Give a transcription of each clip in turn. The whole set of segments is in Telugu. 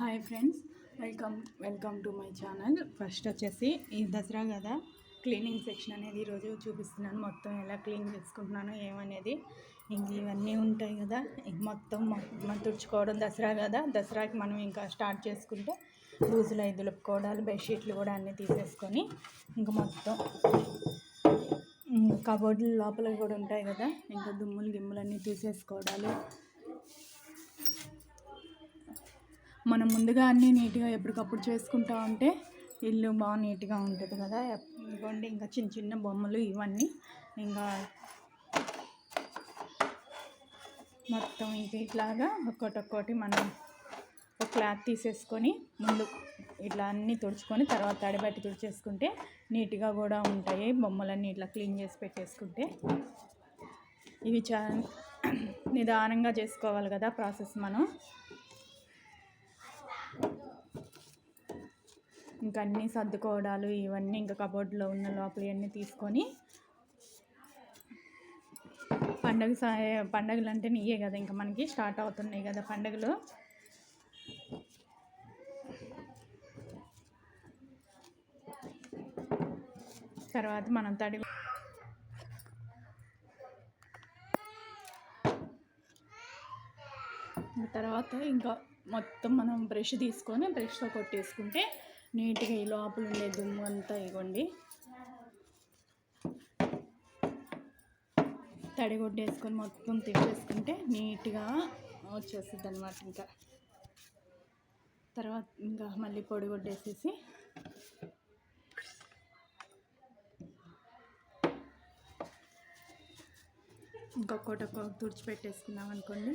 Hi friends welcome welcome to my channel. First వచ్చేసి ఈ దసరా కదా క్లీనింగ్ సెక్షన్ అనేది ఈరోజు చూపిస్తున్నాను. మొత్తం ఎలా క్లీన్ చేసుకుంటున్నాను ఏమనేది ఇంక ఇవన్నీ ఉంటాయి కదా. మొత్తం మనం తుడుచుకోవడం దసరా కదా. దసరాకి మనం ఇంకా స్టార్ట్ చేసుకుంటే లూజులు అయి దులుపుకోవడాలు బెడ్షీట్లు కూడా అన్నీ తీసేసుకొని ఇంకా మొత్తం కబోర్డులు లోపల కూడా ఉంటాయి కదా. ఇంకా దుమ్ములు గిమ్ములు అన్నీ తీసేసుకోవడాలు మనం ముందుగా అన్నీ నీట్గా ఎప్పటికప్పుడు చేసుకుంటా ఉంటే ఇల్లు బాగా నీట్గా ఉంటుంది కదా. ఇవ్వండి ఇంకా చిన్న చిన్న బొమ్మలు ఇవన్నీ. ఇంకా మొత్తం ఇంక ఇట్లాగా ఒక్కటొక్కటి మనం ఒక క్లాత్ తీసేసుకొని ముందు ఇట్లా అన్నీ తుడుచుకొని తర్వాత తడిబట్టి తుడిచేసుకుంటే నీట్గా కూడా ఉంటాయి. బొమ్మలన్నీ ఇట్లా క్లీన్ చేసి పెట్టేసుకుంటే ఇవి చాలా నిదానంగా చేసుకోవాలి కదా ప్రాసెస్ మనం. ఇంకా అన్నీ సర్దుకోవడాలు ఇవన్నీ ఇంకా కబోర్డ్లో ఉన్న లోపల అన్నీ తీసుకొని పండగ పండగలు అంటే నీయే కదా ఇంకా మనకి స్టార్ట్ అవుతున్నాయి కదా పండగలు. తర్వాత మనం తడి తర్వాత ఇంకా మొత్తం మనం బ్రష్ తీసుకొని బ్రష్తో కొట్టేసుకుంటే నీట్గా ఈ లోపల ఉండే దుమ్ము అంతా ఇవ్వండి తడి వేసుకొని మొత్తం తిప్పేసుకుంటే నీట్గా వచ్చేస్తుంది అనమాట ఇంకా. తర్వాత ఇంకా మళ్ళీ పొడి కొట్టేసేసి ఇంకొకటి ఒక్కొక్క తుడిచిపెట్టేసుకున్నాం అనుకోండి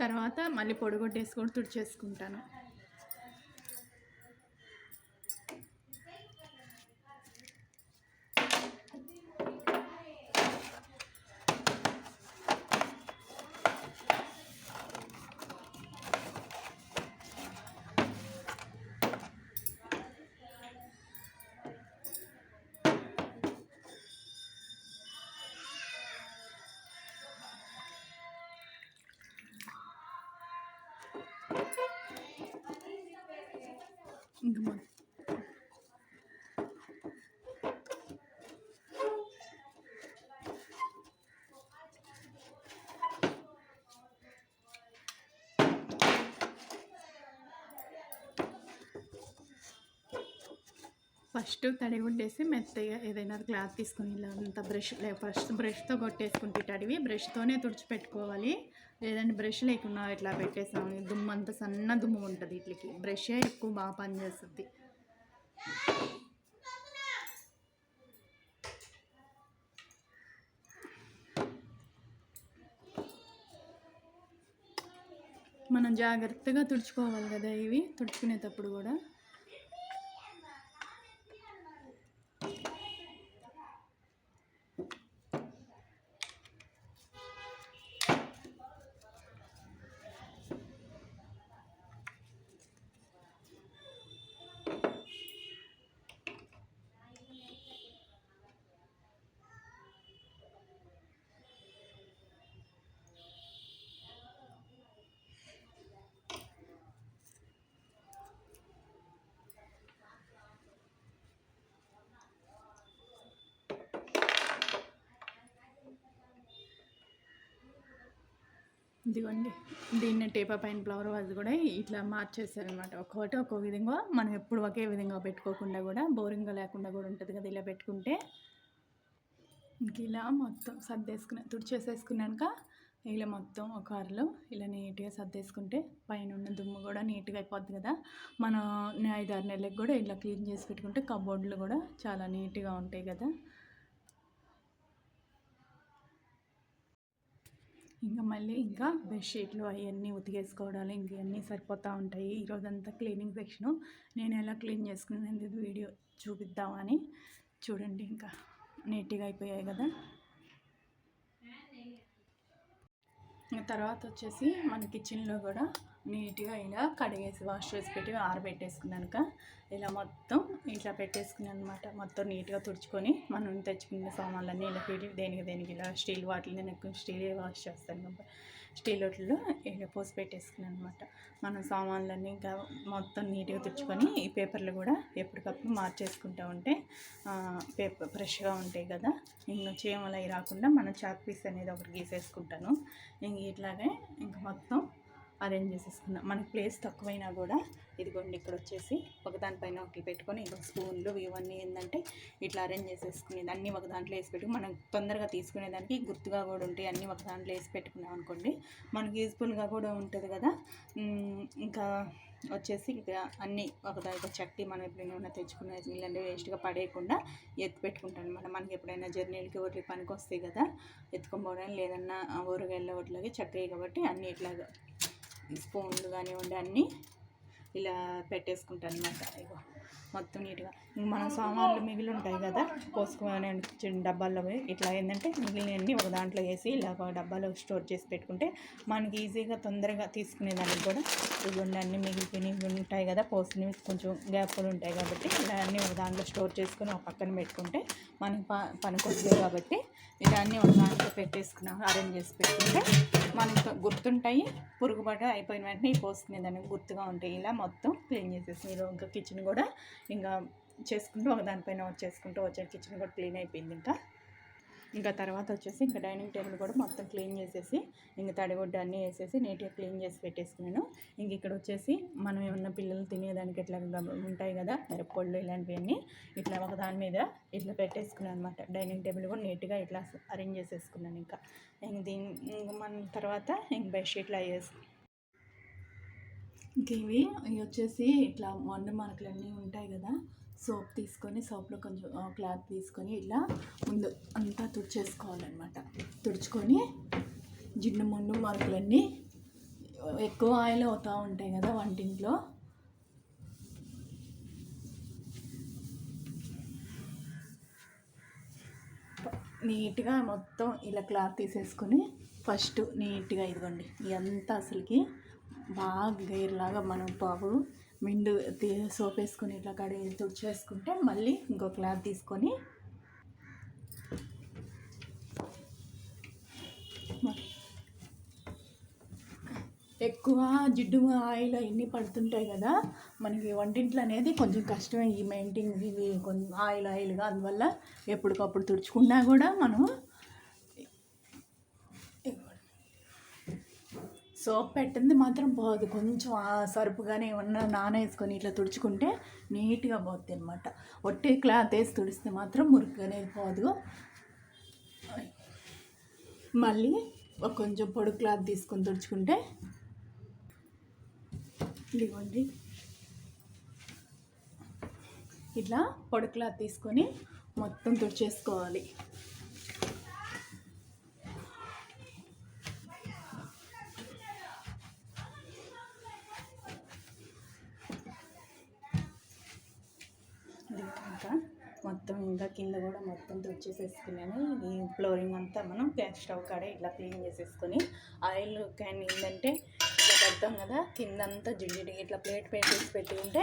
తర్వాత మళ్ళీ పొడిగొట్టేసుకొని తుడిచేసుకుంటాను. ఇంక ఫస్ట్ ఉండేసి మెత్తగా ఏదైనా క్లాత్ తీసుకుని ఇలా అంత బ్రష్ ఫస్ట్ బ్రష్తో కొట్టేసుకుంటే తడివి బ్రష్తోనే తుడిచిపెట్టుకోవాలి. లేదంటే బ్రష్ లేకుండా ఇట్లా పెట్టేసాము దుమ్ము అంత సన్న దుమ్ము ఉంటుంది ఇట్లకి. బ్రషే ఎక్కువ బాగా పనిచేస్తుంది. మనం జాగ్రత్తగా తుడుచుకోవాలి కదా ఇవి? తుడుచుకునేటప్పుడు కూడా. ఇదిగోండి దీన్ని టేపా పైన ఫ్లవర్ వాజ్ కూడా ఇట్లా మార్చేస్తారనమాట ఒక్కొక్కటి ఒక్కో విధంగా మనం ఎప్పుడు ఒకే విధంగా పెట్టుకోకుండా కూడా బోరింగ్గా లేకుండా కూడా ఉంటుంది కదా ఇలా పెట్టుకుంటే. ఇంక ఇలా మొత్తం సర్దేసుకుని తుడిచేసేసుకున్నాక ఇలా మొత్తం ఒక అరలో ఇలా నీట్గా సర్దేసుకుంటే పైన ఉన్న దుమ్ము కూడా నీట్గా అయిపోద్ది కదా. మనం ఐదారు నెలలకు కూడా ఇలా క్లీన్ చేసి పెట్టుకుంటే కబోర్డులు కూడా చాలా నీట్గా ఉంటాయి కదా. ఇంకా మళ్ళీ ఇంకా బెడ్షీట్లు అవన్నీ ఉతికేసుకోవడాలు ఇంకన్నీ సరిపోతూ ఉంటాయి. ఈరోజంతా క్లీనింగ్ సెక్షను నేను ఎలా క్లీన్ చేసుకునేది వీడియో చూపిద్దామని. చూడండి ఇంకా నీట్గా అయిపోయాయి కదా ఇంకా తర్వాత వచ్చేసి మన కిచెన్లో కూడా నీట్గా ఇలా కడిగేసి వాష్ చేసి పెట్టి ఆరబెట్టేసుకున్నాక ఇలా మొత్తం ఇట్లా పెట్టేసుకున్నాను అనమాట మొత్తం నీట్గా తుడుచుకొని మనం తెచ్చుకున్న సామాన్లన్నీ ఇలా పెట్టి దేనికి దేనికి ఇలా స్టీల్ వాటిని నేను ఎక్కువ స్టీల్ వాష్ చేస్తాను. కాబట్టి స్టీల్ వాటిల్లో ఇలా పోసి పెట్టేసుకున్నాను అనమాట మన సామాన్లన్నీ ఇంకా మొత్తం నీట్గా తుడుచుకొని ఈ పేపర్లు కూడా ఎప్పటికప్పుడు మార్చేసుకుంటూ ఉంటే పేపర్ ఫ్రెష్గా ఉంటాయి కదా. ఇంకా చీమలు అవి రాకుండా మనం చాక్ పీస్ అనేది ఒకటి గీసేసుకుంటాను. ఇంక ఇట్లాగే ఇంక మొత్తం అరేంజ్ చేసేసుకున్నాం మనకి ప్లేస్ తక్కువైనా కూడా ఇదిగోండి ఇక్కడ వచ్చేసి ఒకదానిపైన ఒకటి పెట్టుకొని ఇంకా స్పూన్లు ఇవన్నీ ఏంటంటే ఇట్లా అరేంజ్ చేసేసుకునేది. అన్నీ ఒక దాంట్లో వేసి పెట్టుకుని మనం తొందరగా తీసుకునేదానికి గుర్తుగా కూడా ఉంటాయి. అన్నీ ఒక దాంట్లో వేసి పెట్టుకున్నాం అనుకోండి. మనకి యూజ్ఫుల్గా కూడా ఉంటుంది కదా. ఇంకా వచ్చేసి ఇంకా అన్నీ ఒక దానికి చట్టి మనం ఎప్పుడైనా తెచ్చుకునే ఇలాంటి వేస్ట్గా పడేయకుండా ఎత్తి పెట్టుకుంటాను అనమాట మనకి ఎప్పుడైనా జర్నీలకి ఒకటి పనికి వస్తాయి కదా. ఎత్తుకొని పోవడానికి లేదన్నా ఊరగాయల ఒకటిలాగే చక్కరే కాబట్టి అన్నీ ఇట్లాగా స్పూన్లు కానివ్వండి అన్నీ ఇలా పెట్టేసుకుంటాను అనమాట ఇగో మొత్తం నీట్గా. మన సామాన్లు మిగిలి ఉంటాయి కదా పోసుకునే చిన్న డబ్బాల్లో పోయి ఇట్లా ఏంటంటే మిగిలినవన్నీ ఒక దాంట్లో వేసి ఇలా ఒక డబ్బాలో స్టోర్ చేసి పెట్టుకుంటే మనకి ఈజీగా తొందరగా తీసుకునేదానికి కూడా ఇవ్వండి. అన్ని మిగిలిపోయినవి ఉంటాయి కదా పోసినవి కొంచెం గ్యాప్లు ఉంటాయి కాబట్టి ఇలా అన్నీ ఒక దాంట్లో స్టోర్ చేసుకుని ఒక పక్కన పెట్టుకుంటే మనకి ప పనికొస్తుంది కాబట్టి ఇలా అన్నీ ఒక దాంట్లో పెట్టేసుకున్నాం అరేంజ్ చేసి పెట్టుకుంటే మనకు గుర్తుంటాయి. పురుగుబట్ట అయిపోయిన వెంటనే ఈ పోసుకునేదానికి గుర్తుగా ఉంటాయి. ఇలా మొత్తం క్లీన్ చేసేసి మీరు ఇంకా కిచెన్ కూడా ఇంకా చేసుకుంటూ ఒక దానిపైన చేసుకుంటూ వచ్చే కిచెన్ కూడా క్లీన్ అయిపోయింది ఇంకా. ఇంకా తర్వాత వచ్చేసి ఇంకా డైనింగ్ టేబుల్ కూడా మొత్తం క్లీన్ చేసేసి ఇంకా తడిగుడ్డ అన్నీ వేసేసి నీట్గా క్లీన్ చేసి పెట్టేసుకున్నాను. ఇంక ఇక్కడ వచ్చేసి మనం ఏమన్నా పిల్లలు తినేదానికి ఇట్లా ఉంటాయి కదా మిరప్పొళ్ళు ఇలాంటివన్నీ ఇట్లా ఒక దాని మీద ఇట్లా పెట్టేసుకున్నాను అనమాట డైనింగ్ టేబుల్ కూడా నీట్గా ఇట్లా అరేంజ్ చేసేసుకున్నాను ఇంకా. ఇంక దీని ఇంక మన తర్వాత ఇంక బెడ్షీట్లు అయ్యేసి ఇంక ఇవి వచ్చేసి ఇట్లా మొండ మార్కులు అన్నీ ఉంటాయి కదా సోప్ తీసుకొని సోప్లో కొంచెం క్లాత్ తీసుకొని ఇలా ముందు అంతా తుడిచేసుకోవాలన్నమాట. తుడుచుకొని జిడ్డు ముండు మార్కులన్నీ ఎక్కువ ఆయిల్ అవుతూ ఉంటాయి కదా వంటింట్లో. నీట్గా మొత్తం ఇలా క్లాత్ తీసేసుకొని ఫస్ట్ నీట్గా ఇదిగోండి ఇదంతా అసలుకి బాగా గైర్లాగా మనం పావు మిండు సోప్ వేసుకొని ఇట్లా కడిగి తుడిచేసుకుంటే మళ్ళీ ఇంకో క్లాత్ తీసుకొని ఎక్కువ జిడ్డు ఆయిల్ అన్నీ పడుతుంటాయి కదా మనకి వంటింట్లో అనేది కొంచెం కష్టమే ఈ మెయింటైన్ ఇవి కొంచెం ఆయిల్ ఆయిల్గా అందువల్ల ఎప్పటికప్పుడు తుడుచుకున్నా కూడా మనం సోప్ పెట్టింది మాత్రం పోదు. కొంచెం సరుపుగానే సరుపు కానీ ఏమన్నా నానేసుకొని ఇట్లా తుడుచుకుంటే నీట్గా పోద్ది అనమాట ఒట్టి క్లాత్ వేసి తుడిస్తే మాత్రం మురికి అనేది పోదు. మళ్ళీ ఒక కొంచెం పొడి క్లాత్ తీసుకొని తుడుచుకుంటే ఇదిగోండి. ఇట్లా పొడి క్లాత్ తీసుకొని మొత్తం తుడిచేసుకోవాలి. ఇది మొత్తం ఇంకా కింద కూడా మొత్తం తుడిచేసేసుకున్నాను. ఈ ఫ్లోరింగ్ అంతా మనం గ్యాస్ స్టవ్ కాడ ఇట్లా క్లీన్ చేసేసుకొని ఆయిల్ క్యాన్ ఏంటంటే ఇట్లా పెడతాం కదా కింద అంతా జిడ్డి ఇట్లా ప్లేట్ పెట్టేసి పెట్టి ఉంటే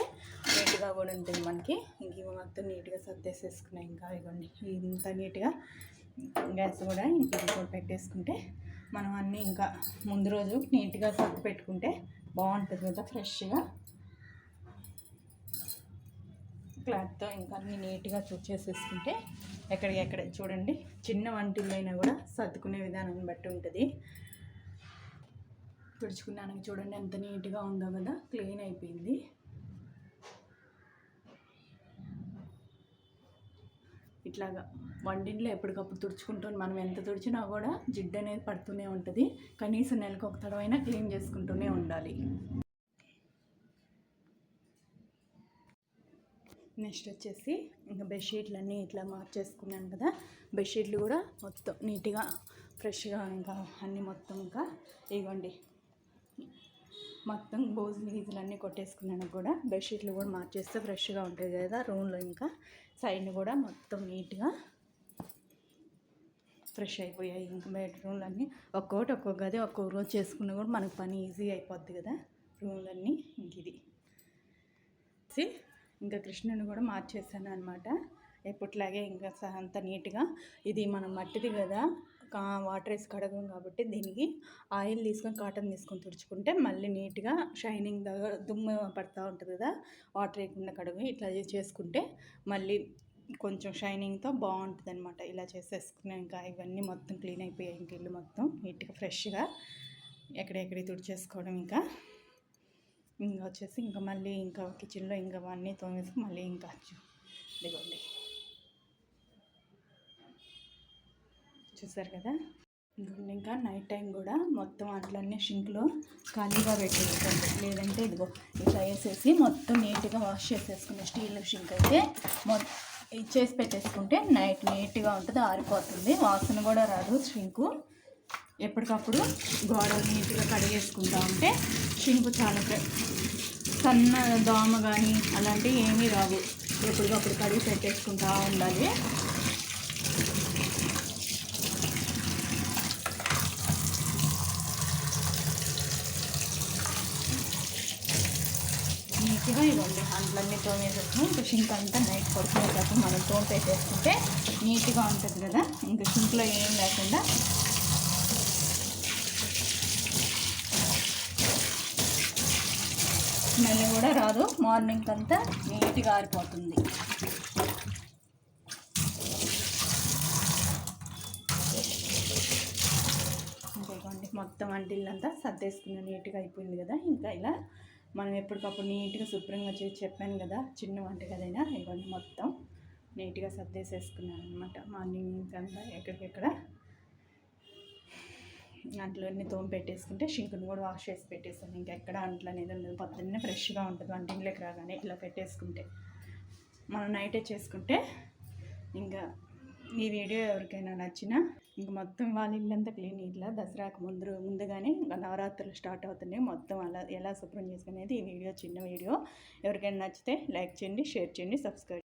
నీట్గా కూడా ఉంటుంది మనకి. ఇంక ఇవి మొత్తం నీట్గా సర్దేసేసుకున్నాయి ఇంకా ఇవ్వండి ఇంత నీట్గా గ్యాస్ కూడా ఇంకా పెట్టేసుకుంటే మనం అన్నీ ఇంకా ముందు రోజు నీట్గా సర్ది పెట్టుకుంటే బాగుంటుంది కదా ఫ్రెష్గా. క్లాత్తో ఇంకా అన్ని నీట్గా తుడిచేసేసుకుంటే ఎక్కడికెక్కడ చూడండి చిన్న వంటిల్లైనా కూడా సర్దుకునే విధానం బట్టి ఉంటుంది. తుడుచుకున్నాను చూడండి ఎంత నీట్గా ఉందో కదా క్లీన్ అయిపోయింది. ఇట్లాగా వంటింట్లో ఎప్పటికప్పుడు తుడుచుకుంటూ మనం ఎంత తుడిచినా కూడా జిడ్డు అనేది పడుతూనే ఉంటుంది. కనీసం నెలకు ఒక తడవైనా క్లీన్ చేసుకుంటూనే ఉండాలి. నెక్స్ట్ వచ్చేసి ఇంకా బెడ్షీట్లు అన్నీ ఇట్లా మార్చేసుకున్నాను కదా. బెడ్షీట్లు కూడా మొత్తం నీట్గా ఫ్రెష్గా ఇంకా అన్నీ మొత్తం ఇంకా ఇవ్వండి. మొత్తం భోజనం గీజులు అన్నీ కొట్టేసుకున్నాను కూడా. బెడ్షీట్లు కూడా మార్చేస్తే ఫ్రెష్గా ఉంటుంది కదా రూమ్లో ఇంకా. సైడ్ని కూడా మొత్తం నీట్గా ఫ్రెష్ అయిపోయాయి ఇంకా బెడ్రూమ్లు అన్నీ ఒక్కొక్కటి ఒక్కొక్క గది ఒక్కొక్క రోజు చేసుకున్నా కూడా మనకు పని ఈజీ అయిపోద్ది కదా రూమ్లన్నీ. ఇంక ఇది. ఇంకా కృష్ణుని కూడా మార్చేసాను అనమాట ఎప్పట్లాగే ఇంకా అంత నీట్గా ఇది మనం మట్టిది కదా కా- వాటర్ వేసి కడగం కాబట్టి దీనికి ఆయిల్ తీసుకొని కాటన్ తీసుకొని తుడుచుకుంటే మళ్ళీ నీట్గా షైనింగ్ దగ్గర దుమ్ము పడుతూ ఉంటుంది కదా వాటర్ వేయకుండా కడగం ఇట్లా చేసుకుంటే మళ్ళీ కొంచెం షైనింగ్తో బాగుంటుంది అనమాట ఇలా ఇంకా ఇవన్నీ మొత్తం క్లీన్ అయిపోయాయి ఇంక ఇల్లు మొత్తం నీట్గా ఫ్రెష్గా ఎక్కడెక్కడి తుడిచేసుకోవడం ఇంకా. ఇంకా వచ్చేసి ఇంకా మళ్ళీ ఇంకా కిచెన్లో ఇంకా అవన్నీ తోమేసి మళ్ళీ ఇంకా ఇదిగోండి. చూసారు కదా? ఇంకోండి ఇంకా నైట్ టైం కూడా మొత్తం అట్లన్నీ షింక్లో ఖాళీగా పెట్టేసుకోండి లేదంటే ఇదిగో ఇట్లా వేసేసి మొత్తం నీట్గా వాష్ చేసేసుకుని స్టీల్ షింక్ అయితే మొత్తం ఇచ్చేసి పెట్టేసుకుంటే నైట్ నీట్గా ఉంటుంది ఆరిపోతుంది. వాసన కూడా రాదు షింకు. ఎప్పటికప్పుడు గోడలు నీట్గా కడిగేసుకుంటా ఉంటే షింకు చాలా సన్న దోమ కానీ అలాంటివి ఏమీ రావు. ఎప్పటికప్పుడు కడిగి పెట్టేసుకుంటా ఉండాలి. నీట్గా ఇవ్వండి. అంట్లన్నీ తోమేసేసుకుని ఇంకా షింక్ అంతా నైట్ పడుకునేటప్పుడు మనం తోమ పెట్టేసుకుంటే నీట్గా ఉంటుంది కదా. ఇంకా షింక్లో ఏం లేకుండా స్మెల్ కూడా రాదు. మార్నింగ్ అంతా నీట్గా ఆరిపోతుంది. ఇంకోకండి మొత్తం అంటిల్లంతా సర్దేసుకున్న. నీట్గా అయిపోయింది కదా. ఇంకా ఇలా మనం ఎప్పటికప్పుడు నీట్గా శుభ్రంగా చేసి చెప్పాను కదా చిన్న వంట కదైనా ఇవన్నీ మొత్తం నీట్గా సర్దేసేసుకున్నాను అనమాట మార్నింగ్ అంతా ఎక్కడికెక్కడ అంట్లు అన్నీ పెట్టేసుకుంటే షింకుని కూడా వాష్ చేసి పెట్టేస్తాను. ఇంకా ఎక్కడ అంట్లు అనేది ఉండదు. పొద్దున్నే ఫ్రెష్గా ఉంటుంది వంటింట్లోకి రాగానే ఇలా పెట్టేసుకుంటే. మనం నైటే చేసుకుంటే ఇంకా ఈ వీడియో ఎవరికైనా నచ్చినా ఇంక మొత్తం వాళ్ళ ఇల్లంతా క్లీన్ ఇట్లా దసరాకు ముందు ముందుగానే ఇంకా నవరాత్రులు స్టార్ట్ అవుతున్నాయి. మొత్తం అలా ఎలా శుభ్రం చేసుకునేది ఈ వీడియో చిన్న వీడియో. ఎవరికైనా నచ్చితే లైక్ చేయండి షేర్ చేయండి సబ్స్క్రైబ్